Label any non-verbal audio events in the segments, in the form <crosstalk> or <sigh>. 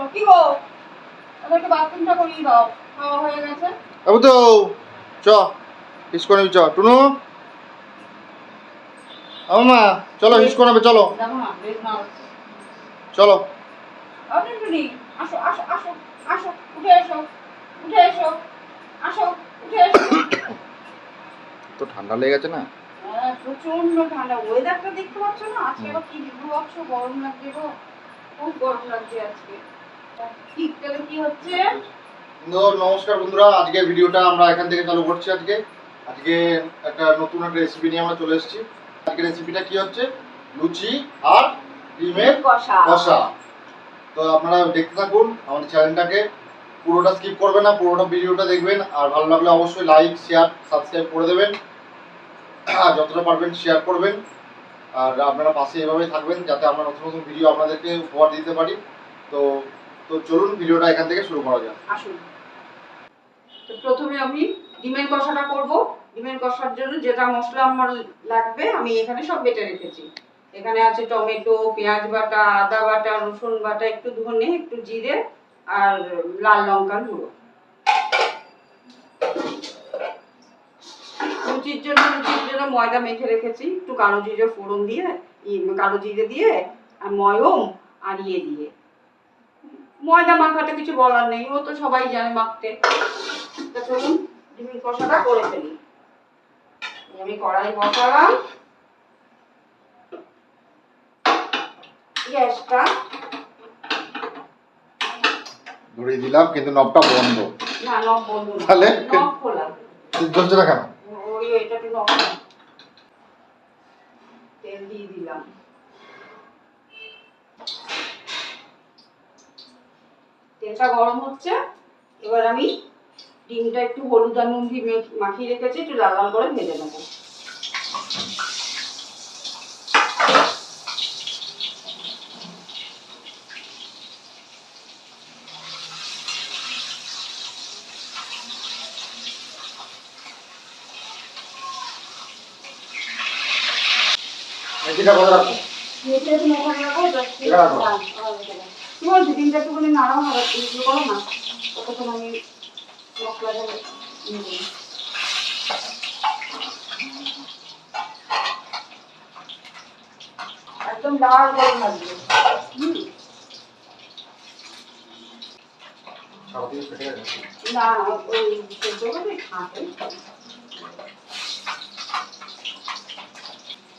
চলো কি গো? ওদেরকে বাথরুমটা করিয়ে দাও। খাওয়া হয়ে গেছে। আবু তো চ হিসকো চ টুনু? আমা চলো চলো। চলো। আপনি টুনি আসো আসো আসো আসো উঠে এসো উঠে এসো আসো উঠে এসো। তো ঠান্ডা লেগে গেছে না? হ্যাঁ, প্রচণ্ড ঠান্ডা। ওয়েদারটা দেখতে পাচ্ছ না? আজকে আবার কি বিভৎস গরম লাগছে গো। খুব গরম লাগছে আজকে। শীতকালে কি হচ্ছে? নমস্কার বন্ধুরা। আজকের ভিডিওটা আমরা এখান থেকে চালু করছি আজকে। আজকে একটা নতুন একটা রেসিপি নিয়ে আমরা চলে এসেছি। আজকে রেসিপিটা কি হচ্ছে? লুচি আর ডিমের কষা। তো আপনারা দেখতে থাকুন আমাদের চ্যানেলটাকে পুরোটা স্কিপ করবেন না পুরোটা ভিডিওটা দেখবেন। আর ভালো লাগলে অবশ্যই লাইক শেয়ার সাবস্ক্রাইব করে দেবেন। আর যতটা পারবেন শেয়ার করবেন। আর আপনারা পাশে এভাবেই থাকবেন যাতে আমরা নতুন নতুন ভিডিও আপনাদেরকে উপহার দিতে পারি। তো তো চলুন ভিডিওটা এখান থেকে শুরু করা যাক। আসুন। তো প্রথমে আমি ডিমের কষাটা করব। ডিমের কষার জন্য যেটা মশলা আমার লাগবে, আমি এখানে সব বেটে রেখেছি। এখানে আছে টমেটো, পেঁয়াজ বাটা, আদা বাটা, রসুন বাটা, একটু ধনে, একটু জিরে আর লাল লঙ্কার গুঁড়ো। লুচির জন্য লুচির জন্য ময়দা মেখে রেখেছি। একটু কালো জিরে ফোড়ন দিয়ে কালো জিরে দিয়ে, আর ময়ম আর ইয়ে দিয়ে। ময়দা মাখাতে কিছু বলার নেই ও তো সবাই জানে মাখতে। চলুন ডিমের কষাটা করে ফেলি। আমি কড়াই বসালাম। গ্যাসটা দিলাম কিন্তু নবটা বন্ধ। না নখ বন্ধ তাহলে? নখ খোলা। জ্বলছে না কেন? ওই এটা একটু নখ খোলা। তেল দিয়ে দিলাম। তেলটা গরম হচ্ছে। এবার আমি ডিমটা একটু হলুদ আর নুন দিয়ে মাখিয়ে রেখেছি একটু লাল লাল করে ভেজে নেব। মেথিটা কথা রাখো মেখে একটু ওখানে রাখো, just এটা রাখো। হ্যাঁ, আবার রেখে দাও। কি বলছি? ডিমটা একটুখানি নাড়াও হবে ইয়ে করো না। ততক্ষণ আমি মশলাটা নিয়ে একদম লাল করে ভাজবে না ওই সেদ্ধ করে খাঁটে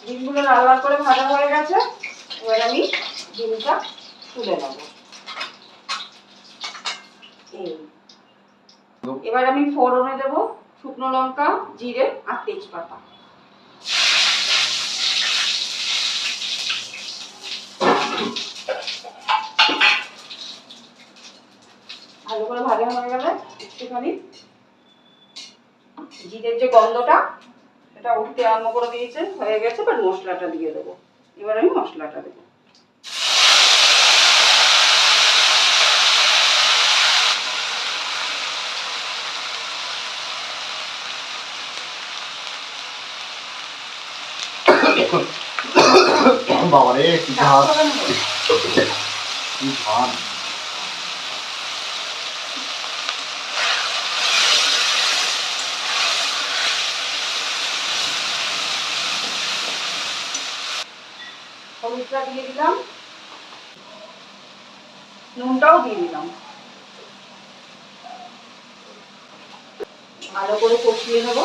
ডিমগুলো লাল লাল করে ভাজা হয়ে গেছে। এবার আমি ডিমটা তুলে নেব এই। এবার আমি ফোড়নে দেব শুকনো লঙ্কা, জিরে আর তেজপাতা। ভালো করে ভাজা হয়ে গেলে একটুখানি জিরের যে গন্ধটা, সেটা উঠতে আরম্ভ করে দিয়েছে, হয়ে গেছে, এবার মশলাটা দিয়ে দেবো। এবার আমি মশলাটা দেবো। বাবা কি হবে। কি হলুদটা দিয়ে দিলাম নুনটাও দিয়ে দিলাম ভালো করে কষিয়ে নেব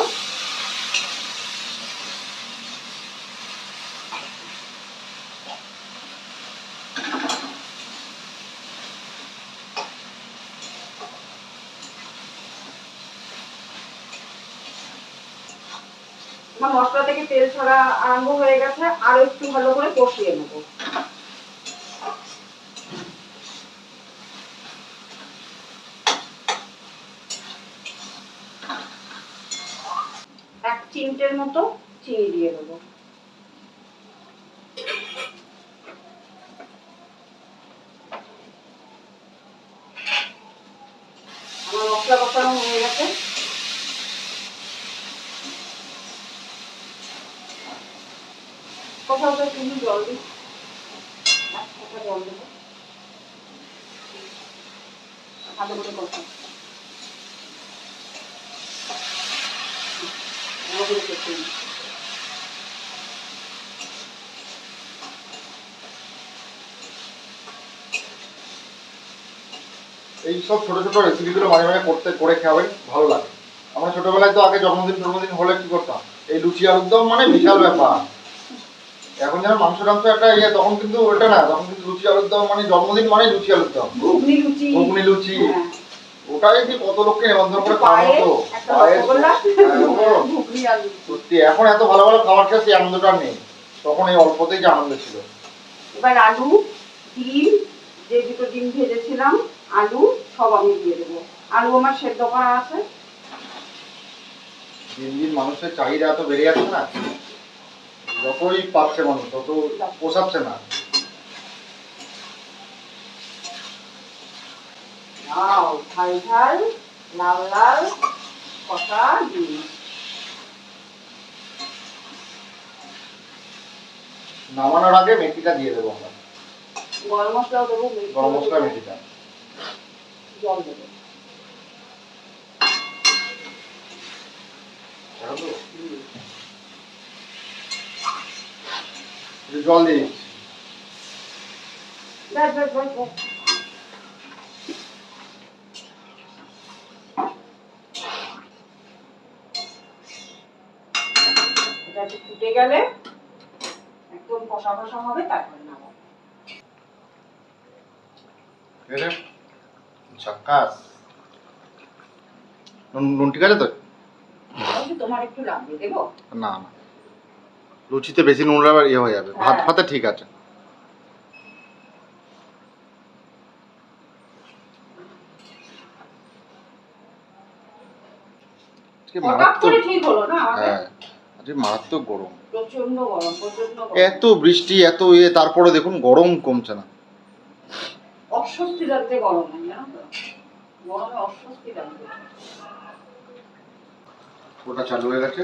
আমার মশলা থেকে তেল ছড়া আরম্ভ হয়ে গেছে, আরও একটু ভালো করে কষিয়ে নেব। এক চিমটের মতো চিনি দিয়ে দেবো আমার মশলা কষানো হয়ে গেছে কোথাও কষে এই সব ছোট ছোট রেসিপিগুলো মাঝে মাঝে করতে, করে খাবেন ভালো লাগে। আমরা ছোটবেলায় তো আগে জন্মদিন জন্মদিন হলে কি করতাম? এই লুচি আলুর দম মানে বিশাল ব্যাপার। এখন যেন মাংস টাংস একটা ইয়ে তখন কিন্তু ওটা না তখন কিন্তু লুচি আলুর দম মানে জন্মদিন মানে লুচি আলুর দম। ঘুগনি লুচি। ঘুগনি লুচি। হ্যাঁ। ওটাই কি কত লোককে নিমন্ত্রণ করে খাওয়ানো হ্যাঁ, সত্যি এখন এত ভালো ভালো খাবার খেয়ে সেই আনন্দটা নেই। তখন এই অল্পতেই যে আনন্দ ছিল। এবার আলু ডিম যে দুটো ডিম ভেজেছিলাম আলু সব আমি দিয়ে দেবো। আলু আমার সেদ্ধ করা আছে। দিন দিন মানুষের চাহিদা এত বেড়ে যাচ্ছে না? যতই পাচ্ছে মানুষ তত পোষাচ্ছে না। নাও ঝাল ঝাল লাল লাল কষা ডিম। নামানোর আগে মেথিটা দিয়ে দেবো আমরা। গরম মশলাও দেবো গরম মশলা মেথিটা। জল দেবো। জানো তো? একটু জল। এটা একটু ফুটে গেলে একদম কষা কষা হবে তারপরে নামাবো। এটা নুন নুন ঠিক আছে তো তোমার একটু লাগবে দেবো? না না। লুচিতে বেশি নুন আবার ইয়ে হয়ে যাবে। ভাত। ভাতে ঠিক আছে। মারাত্মক হ্যাঁ। গরম। এত বৃষ্টি এত ইয়ে তারপরে দেখুন গরম কমছে না। অস্বস্তি লাগছে গরমে গরমে অস্বস্তি লাগছে ওটা চালু হয়ে গেছে।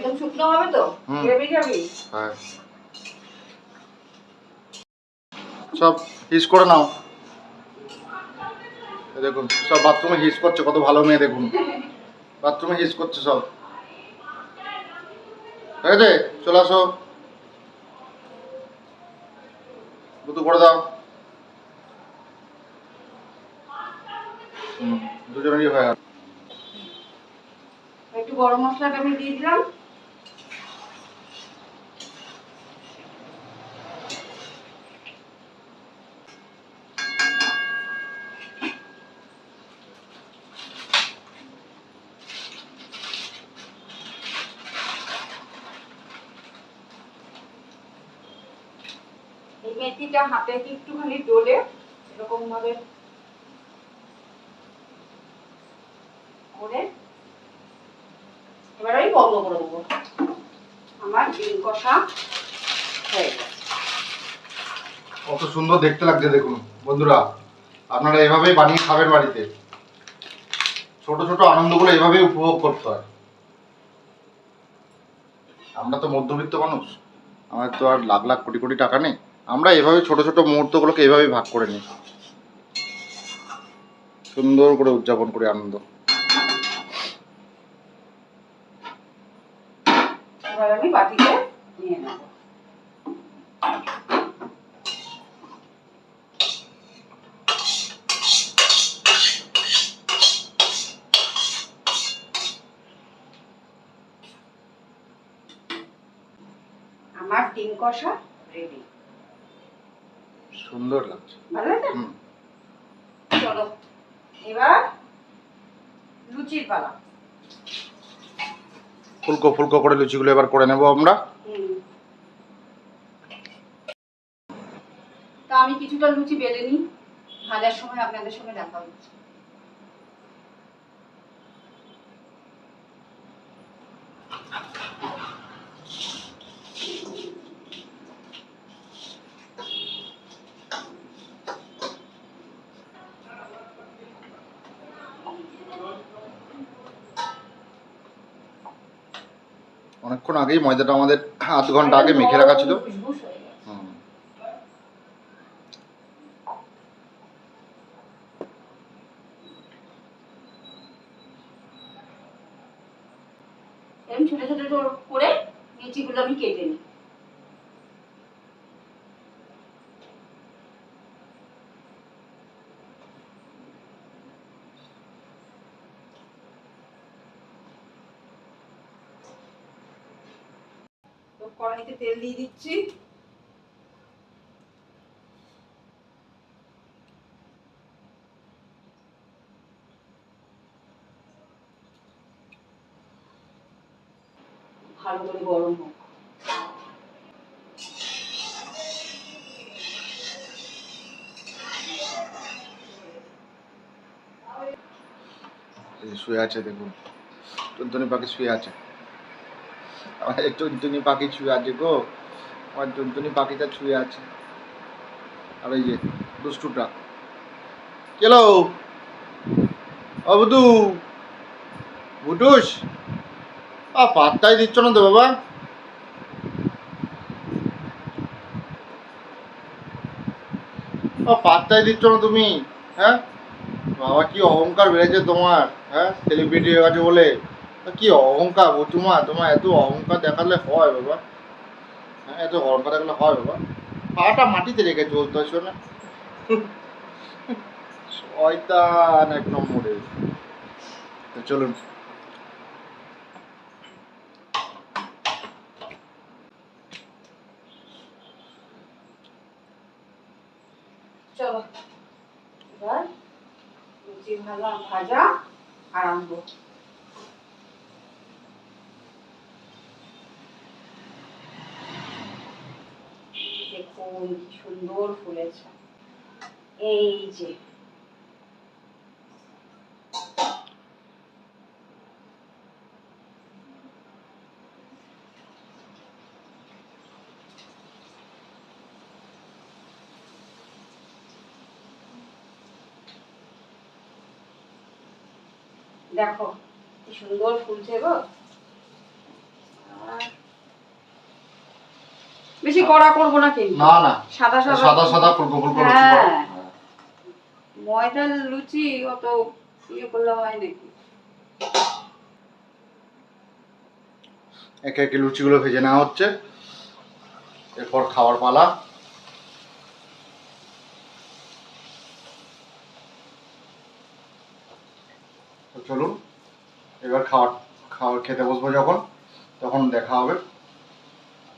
একদম শুকনো হবে তো? হুম। গ্রেভি হ্যাঁ। সব হিস করে নাও। দেখুন সব বাথরুমে হিস করছে কত ভালো মেয়ে দেখুন। বাথরুমে হিস করছে সব। ঠিক আছে? চলে আসো। দুটো করে দাও। হুম দুজনেরই হয়ে একটু গরম মশলাটা আমি দিয়ে দিলাম। মেথিটা হাতে একটুখানি ডলে এরকম ভাবে করে। এবার আমি বন্ধ করে দেবো। আমার ডিম কষা হয়ে কত সুন্দর দেখতে লাগছে দেখুন। বন্ধুরা, আপনারা এভাবেই বানিয়ে খাবেন বাড়িতে। ছোট ছোট আনন্দগুলো এভাবেই উপভোগ করতে হয়। আমরা তো মধ্যবিত্ত মানুষ। আমাদের তো আর লাখ লাখ কোটি কোটি টাকা নেই। আমরা এভাবে ছোট ছোট মুহূর্তগুলোকে এভাবে ভাগ করে নিই। সুন্দর করে উদযাপন করি আনন্দ। আমি বাটিতে নিয়ে নেব আমার ডিম কষা রেডি সুন্দর লাগছে ভালো লাগে হুম চলো এবার লুচির পালা ফুলকো ফুলকো করে লুচিগুলো এবার করে নেব আমরা। তা আমি কিছুটা লুচি বেলে নিই। ভাজার সময় আপনাদের সঙ্গে দেখা হচ্ছে। আগেই ময়দাটা আমাদের আধ ঘণ্টা আগে মেখে রাখা ছিল বুসবুস হয়ে গেছে। হুম। এরকম ছোট ছোট ছোট করে লিচিগুলো আমি কেটে নিই তো কড়াইতে দিয়ে দিচ্ছি ভালো করে গরম হোক শুয়ে আছে দেখুন টুনটুনি পাখি শুয়ে আছে এই টুনটুনি পাখি শুয়ে আছে গো। আমার টুনটুনি পাখিটা শুয়ে আছে। আর এই যে দুষ্টুটা। কেলো? ও বুধু বুটুস আ, পাত্তাই দিচ্ছ না তো বাবা? পাত্তাই দিচ্ছ না তুমি? হ্যাঁ? বাবা, কি অহংকার বেড়েছে তোমার? হ্যাঁ? সেলিব্রিটি হয়ে গেছে বলে। কি অহংকার বুচুমা তোমার এত অহংকার দেখালে হয় বাবা। এত অহংকার দেখালে হয় বাবা। পাটা মাটিতে রেখে চলতে হচ্ছে না। শয়তান এক নম্বরে চলুন। ভাজা, আরম্ভ। দেখুন কি সুন্দর ফুলেছে। এই যে। দেখো কি সুন্দর ফুলছে গো। কড়া করব না কিন্তু না না। সাদা সাদা। সাদা সাদা লুচি হ্যাঁ। করো। ময়দার লুচি অত ইয়ে করলে হয় নাকি? একে একে লুচিগুলো ভেজে নেওয়া হচ্ছে। এরপর খাওয়ার পালা। চলুন এবার খাওয়ার খাওয়ার খেতে বসবো যখন তখন দেখা হবে।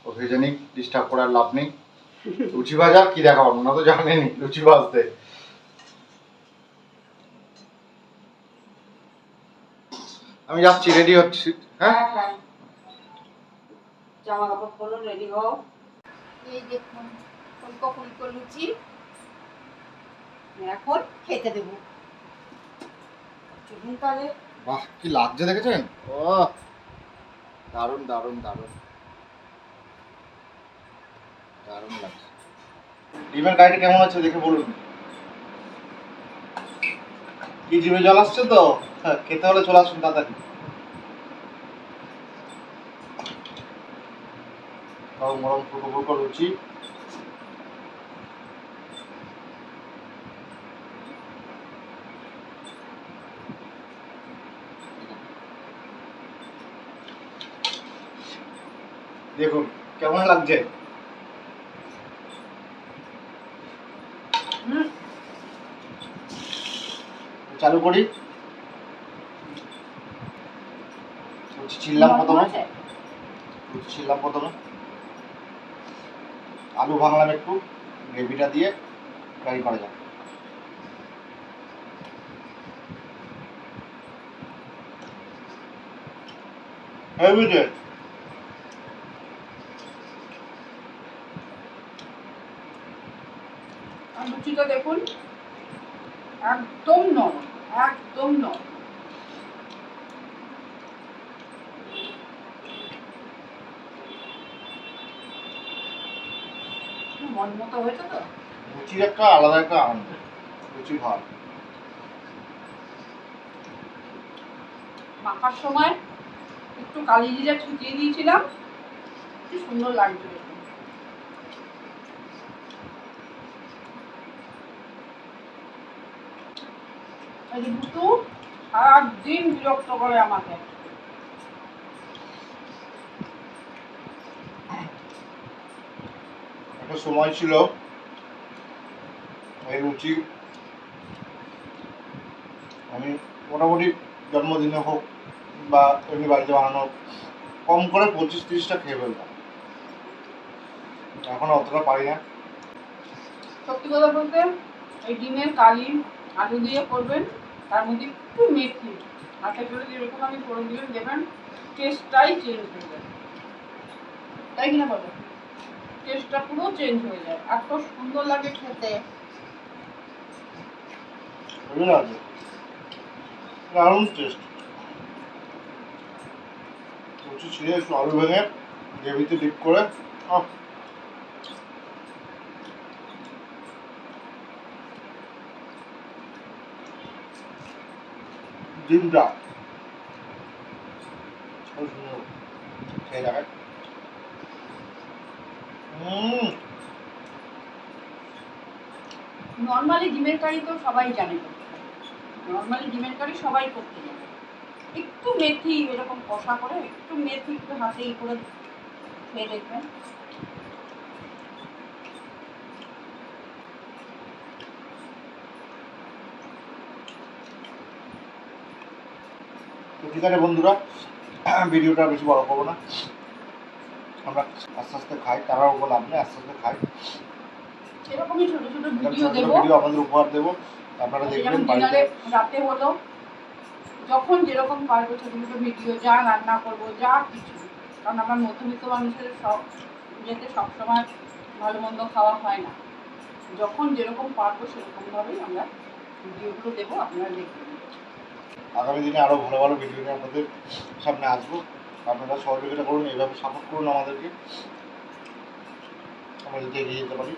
ও ভেজে নিক ডিস্টার্ব করার লাভ নেই। লুচি ভাজার কি দেখাবো না তো জানেনি লুচি ভাজতে আমি যাচ্ছি রেডি হচ্ছি। হ্যাঁ? হ্যাঁ হ্যাঁ। জামা কাপড় পরো রেডি হও। এই দেখুন ফুলকো ফুলকো লুচি। এখন খেতে দেবো। চলুন তাহলে। বাহ কি লাগছে দেখেছেন? ও দারুণ দারুণ দারুণ। দারুণ লাগছে। ডিমের গাড়িটা কেমন আছে দেখে বলুন। কি জিভে জল আসছে তো? হ্যাঁ, খেতে হলে চলে আসুন তাড়াতাড়ি। মরম ফুটো দেখুন কেমন লাগছে? চালু করি। ছিললাম প্রথমে। ছিললাম প্রথমে। আলু ভাঙলাম একটু গ্রেভিটা দিয়ে ফ্রাই করা যাক। এই বুঝে আর লুচিটা দেখুন একদম নরম একদম নরম। মন মতো হয়েছে তো? একটা আলাদা একটা আনন্দ মাখার সময় একটু কালি জিরা ছিটিয়ে দিয়েছিলাম কি সুন্দর লাগছে। এই সারাদিন বিরক্ত করে আমাকে। একটা সময় ছিল এই রুচি আমি মোটামুটি জন্মদিনে হোক বা এমনি বাড়িতে বানানো হোক, কম করে পঁচিশ তিরিশটা খেয়ে ফেলতাম। এখন অতটা পারি না। সত্যি কথা বলতে এই ডিমের কালি আলু দিয়ে করবেন তার মধ্যে একটু মেথি। হাতে করে যেরকম আমি করে দিলেন দেবেন টেস্টটাই চেঞ্জ হয়ে যায়। তাই কিনা বলো? টেস্টটা পুরো চেঞ্জ হয়ে যায়। এত সুন্দর লাগে খেতে। দারুণ টেস্ট রুচি ছিঁড়ে একটু আলু ভেঙে গ্রেভিতে ডিপ করে খুব সুন্দর খেয়ে দেখায় নর্মালি ডিমের কারি তো সবাই জানে। নর্মালি ডিমের কারি সবাই করতে জানে। একটু মেথি এরকম কষা করে, একটু মেথি একটু হাতে করে খেয়ে দেখবেন। ঠিক আছে বন্ধুরা <clears throat> ভিডিওটা বেশি বড় করব না। আমরা আস্তে আস্তে খাই তারাও উপর লাভ নেই আস্তে আস্তে খাই। এরকমই ছোট ছোট ভিডিও ভিডিও আমাদের উপহার দেবো। আপনারা দেখবেন বাড়িতে রাতে হলো যখন যেরকম পারব ছোটো ছোটো ভিডিও যা রান্না করব যা কিছু। কারণ আমার মধ্যবিত্ত মানুষের সব যেতে সবসময় ভালো মন্দ খাওয়া হয় না। যখন যেরকম পারব সেরকমভাবেই আমরা ভিডিওগুলো দেবো আপনারা দেখবেন। আগামী দিনে আরও ভালো ভালো ভিডিও নিয়ে আপনাদের সামনে আসব। আপনারা সহযোগিতা করুন এইভাবে সাপোর্ট করুন আমাদেরকে। আমরা যাতে এগিয়ে যেতে পারি।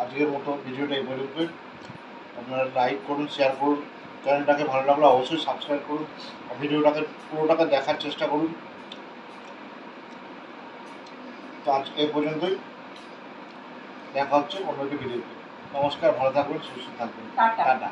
আজকের মতো ভিডিওটা এই পর্যন্ত আপনারা লাইক করুন শেয়ার করুন। চ্যানেলটাকে ভালো লাগলে অবশ্যই সাবস্ক্রাইব করুন। ভিডিওটাকে পুরোটাকে দেখার চেষ্টা করুন। তো আজ এই পর্যন্তই। দেখা হচ্ছে অন্য একটি ভিডিওতে নমস্কার ভালো থাকবেন সুস্থ থাকবেন। টাটা।